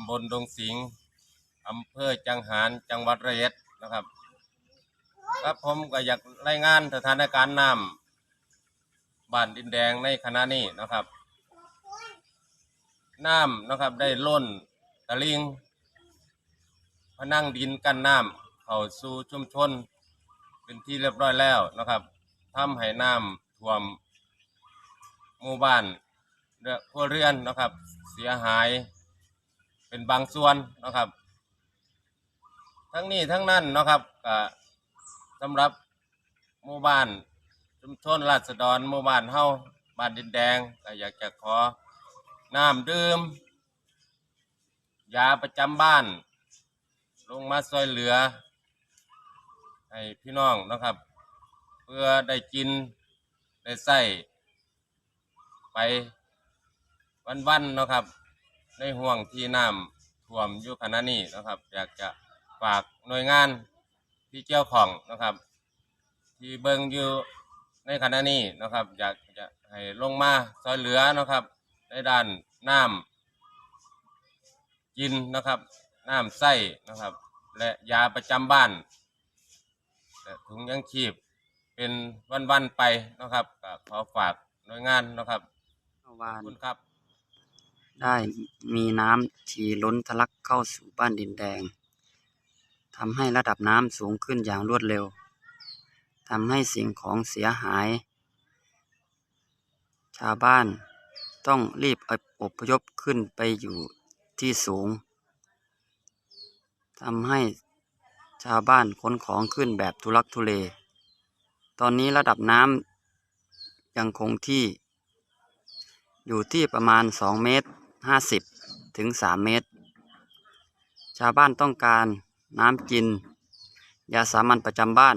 ำบลดงสิงห์อำเภอจังหารจังหวัดระยองนะครับ ครับผมก็อยากรายงานสถานการณ์น้ำบ้านดินแดงในขณะนี้นะครับน้ำนะครับได้ล้นตะลิงพนังดินกั้นน้ำเข้าสู่ชุมชน เป็นที่เรียบร้อยแล้วนะครับทำให้น้ำท่วมหมู่บ้านครัวเรือนนะครับ เสียหาย เป็นบางส่วนนะครับ ทั้งนี้ทั้งนั้นนะครับก็สำหรับหมู่บ้านชุมชนราษฎรหมู่บ้านเฮาบ้านดินแดงก็อยากจะขอน้ำดื่มยาประจำบ้าน ลงมาซอยเหลือ ให้พี่น้องนะครับ เพื่อได้กินได้ใส่ไปวันๆเนะครับ ในห่วงที่น้ำท่วมอยู่ขณะนี้นะครับ อยากจะฝากหน่วยงานที่เกี่ยวข้องนะครับ ที่เบิ่งอยู่ในขณะนี้นะครับ อยากจะให้ลงมาซอยเหลือนะครับ ในด้านน้ำกินนะครับน้ำใส้นะครับ และยาประจำบ้านและถุงยังชีพเป็นวันๆไปนะครับก็ขอฝากหน่วยงานนะครับเมื่อวาขอนบคุณครับ ได้มีน้ำที่ล้นทะลักเข้าสู่บ้านดินแดงทำให้ระดับน้ำสูงขึ้นอย่างรวดเร็วทำให้สิ่งของเสียหาย ชาวบ้านต้องรีบอพยพขึ้นไปอยู่ที่สูงทำให้ชาวบ้านขนของขึ้นแบบทุลักทุเล ตอนนี้ระดับน้ำยังคงที่ อยู่ที่ประมาณ 2 เมตร 50ถึง3เมตร ชาวบ้านต้องการน้ำกิน ยาสามัญประจำบ้าน